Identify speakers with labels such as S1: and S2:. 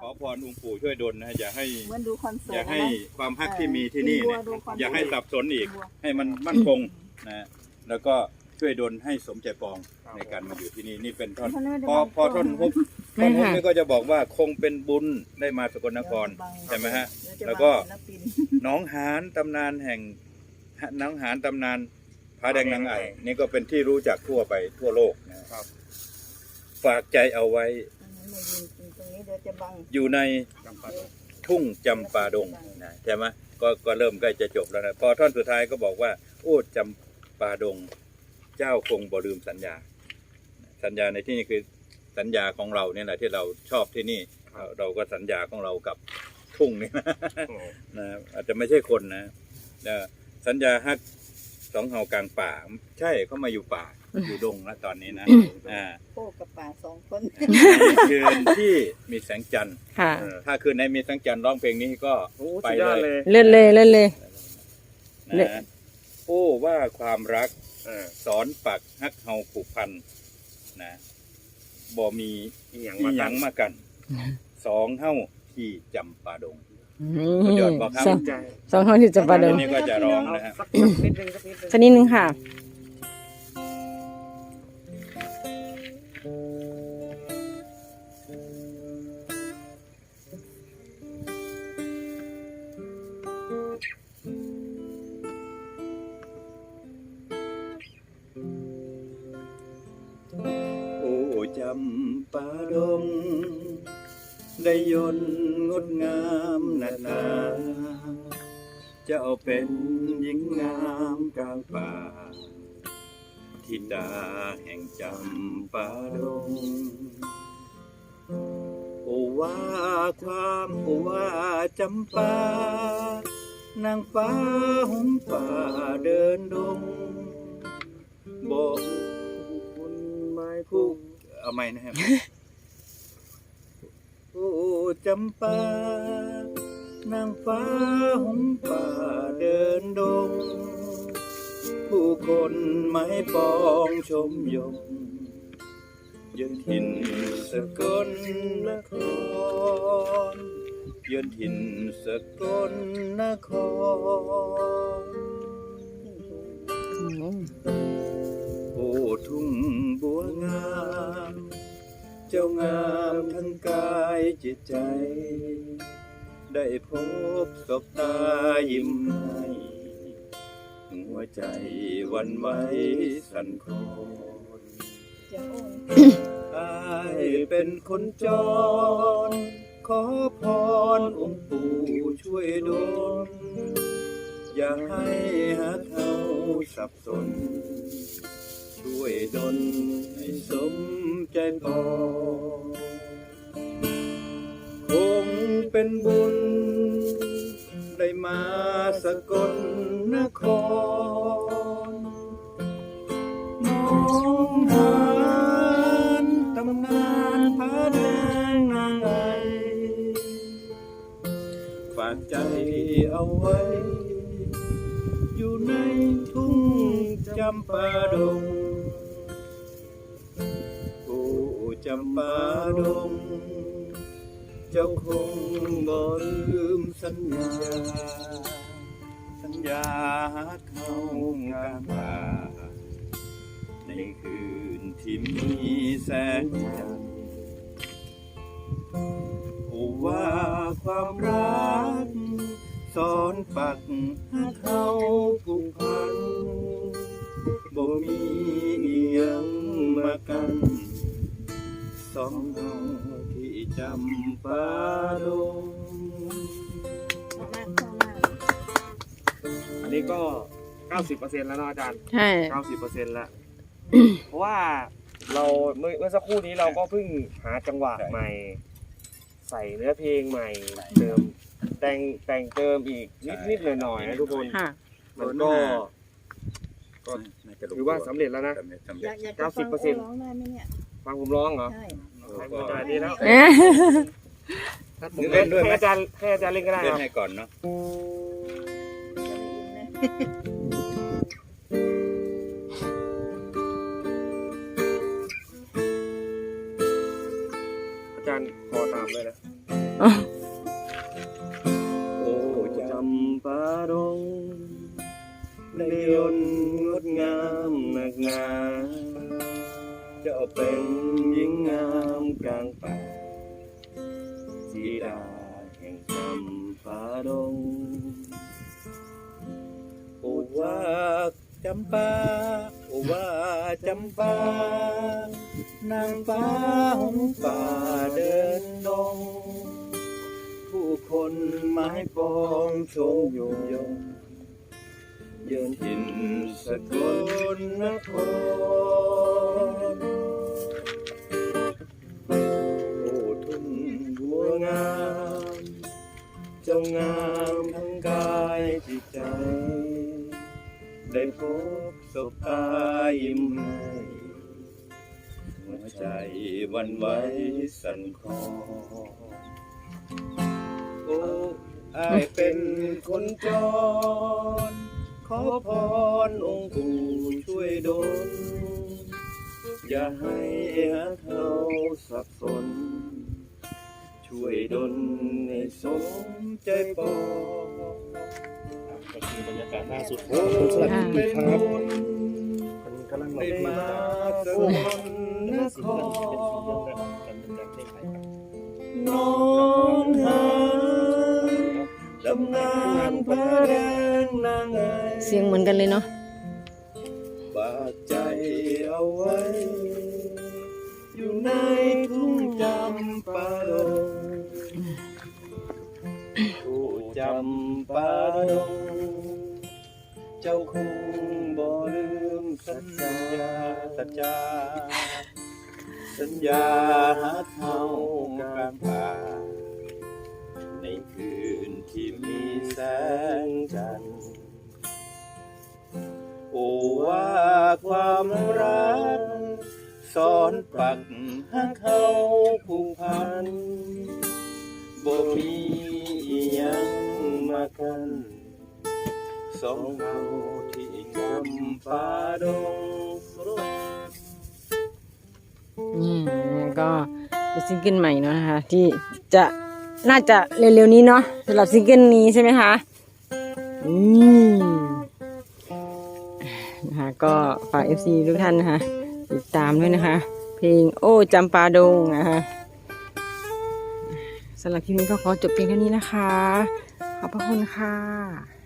S1: ขอพรองค์ปู่ช่วยดลนะอย่าให้
S2: เหมือนดูคอนเสิ
S1: อ
S2: ร์
S1: ย่า
S2: ต
S1: ให้
S2: นะ
S1: ความฮักที่มีที่นี่เนี่ย
S2: ดูคอนเสิร์ต
S1: อย่าให้สับสนอีก
S2: บัว
S1: ให้มันมั่นคงนะแล้วก็ช่วยดลให้สมใจปองในการมาอยู่ที่นี่นี่เป็นท่อน
S2: ท่านไม่ได้
S1: พอ
S2: บัง
S1: พอท่อนฮุบ
S3: ไม่
S1: ท่อนฮุบ
S3: ค่ะ
S1: นี่ก็จะบอกว่าคงเป็นบุญได้มาสกลนครใช่ไหมฮะ
S2: เดี๋ยจะ
S1: แล้วก็
S2: บังศิลปิน
S1: หน้องหานตำนานแห่งหน้องหานตำนานผาแดงนางไอ่นี่ก็เป็นที่รู้จักทั่วไปทั่วโลกนะครับ ฝากใจเอาไว้
S2: มายืนตรงนี้ เดี๋ยวจะบัง
S1: อยู่ใน
S4: จำปาดง
S1: ทุ่งจำปาดงนะใช่ไหมก็ก็เริ่มใกล้จะจบแล้วนะพอท่อนสุดท้ายก็บอกว่า โอ้จำปาดง เจ้าคงบ่ลืมสัญญา สัญญาในที่นี้คือสัญญาของเราเนี่ยแหละที่เราชอบที่นี่ เราเราก็สัญญาของเรากับทุ่งนี่นะ
S4: โอ้
S1: นะอาจจะไม่ใช่คนนะนะสัญญาฮักสองเฮากลางป่า ใช่เขามาอยู่ป่าอยู่ดงแล้วตอนนี้นะอ่า
S2: โคกับ ป่าสองคน
S1: คืนที่มีแสงจันทร์
S3: ค่ะ
S1: เออถ้าคืนไหนมีแสงจันทร์ร้องเพลงนี้ก็
S4: โอ้
S1: ไป
S4: สุดยอด
S1: เล
S4: เลยย
S3: เล่นเลยเล่นเลย เล
S1: นะโอ้ว่าความรัก
S4: เออ
S1: สอนปักฮักเฮาผูกพันนะบ่มี
S4: อีหยัง
S1: อี
S4: มา
S1: หยั
S4: ตั้
S1: ง
S4: ง
S1: มากันสองเฮาที่จำปาดง
S3: นี่
S1: สุดยอดบอกครับ
S3: สอง
S4: ใจ
S3: สองคนที่จะประเดิ
S1: ที
S3: ม
S1: นี้ก็จะร้อง
S4: เอา
S1: นะฮะ
S4: สักนิดนึงสักนิดนึง
S3: สักนิดนึงค่ะ
S1: จำปาดงได้ยนงดงามนานาจะเจ้าเป็นหญิงงามกลางป่าทิดาแห่งจำปาดงโอว่าความโอว่าจำปานางฟ้าหงป่าเดินดงบอก เอาไม่นะครับ โอ้จำปานางฟ้าหงป่าเดินดง ผู้คนไม่ปองชมยมยืนถิ่นสกลนครยืนถิ่นสกลนครโอ้ทุ่งบัวงา เจ้างามทั้งกายจิตใจ ได้พบศบตายิ้มให้หัวใจวันไหวสั่นคลอน
S2: จะโอ้ย
S1: อายเป็นคนจร ขอพรองค์ปู่ช่วยดลอย่าให้หาเขาสับสน ช่วยดลให้สม ใจปอคงเป็นบุญ ได้มาสกลนครน้องหานตำนานผาแดงนางไอฝากใจเอาไว้ อยู่ในทุ่งจำปาดง จำปาดง เจ้าคงบ่ลืมสัญญา สัญญาเขางามป่าในคืนที่มีแสงจันทร์โอ้ว่าความรักสอนปักให้เขาผูกพันบ่มีอีหยังมากัน องเราที่จำปาดง
S2: ชอบมากชอบมาก
S4: อันนี้ก็90%แล้วเนาะอาจารย์
S3: ใช่
S4: 90%แล้วเพราะว่าเราเมื่อเมื่อสักครู่นี้เราก็เพิ่งหาจังหวะใหม่ ใส่เนื้อเพลงใหม่ เติมแต่งแต่งเติมอีกนิดนิดหน่อยหน่อยๆนะทุกคน
S3: ค่ะ
S4: มันก็ ก็ถือว่าสำเร็จแล้วนะ
S1: สำเร็จสำ
S2: อ
S1: เร็
S2: ยา
S1: จ
S2: กอยากจะฟัง
S4: 90%
S2: โอ้ร้องได้ไหมเนี่ย
S4: ฟังผมร้องเหรอ
S2: ใช่
S4: ใช้มือ ได้ดีแล้ว
S3: เอ๊ะ
S4: ผมเล่นให้อาจารย์ให้อาจารย์เล่นก็ได้
S1: เล่
S4: คนรับ
S1: ให้ก่อนเนาะ
S2: จะไม่อินนะ
S4: อาจารย์ขอตามเลยนะ
S3: อ๋อ
S1: โอ้จำปาดงในยนต์งดงามหนักหนาเจ้าเป็น จำปาโอว่าจำปานางฟ้าหงป่าเดินดง ผู้คนไม้ปองชมโยงยงเยืนหินสกลนครโอ้ทุ่งบัวงามเจ้างาม ได้พบสบตายิ้มให้หัวใจวันไหวสั่นคลอโอ้อายเป็นคนจร ขอพรองค์ปู่ช่วยดลอย่าให้หาเขาสับสน ช่วยดลให้สมใจปอง
S5: ก็คือบรรยากาศล่าสุด
S1: โอ้
S5: สวัสดี
S1: เป็น
S5: ครับ
S1: บุญ
S5: มันกำลัง
S1: ได้
S5: เล่น
S1: มา
S5: มา
S1: ส
S5: โอ้
S1: ก
S5: ย
S1: ลน
S5: เป็น
S1: ค
S5: สีเป็นสีเรื่อง
S1: ร
S5: กันเป็นการเล่นไทย
S1: น้องหาตำนานพระแดงนางไอ
S3: เสียงเหมือนกันเลยเนาะ
S1: ฝากใจเอาไว้ อยู่ในทุ่งจำปาดงผู้จำปาดง เจ้าคงบ่ลืมสัญญาสัจจาสัญญาหาเท่ากลางป่าในคืนที่มีแสงจันทร์โอ้ว่าความรักสอนปักหักเขาผูกพันบ่มีอยังมากัน สองเราที่จำปาดง
S3: อืมก็เป็นซิงเกิลใหม่เนาะนะคะ ที่จะน่าจะเร็วๆนี้เนาะสำหรับซิงเกิลนี้ใช่ไหมคะ อืมนะคะก็ฝาก FC ทุกท่านนะคะติดตามด้วยนะคะ เพลงโอ้จำปาดงนะคะสำหรับคลิปนี้ก็ขอจบเพียงแค่นี้นะคะ ขอบพระคุณค่ะ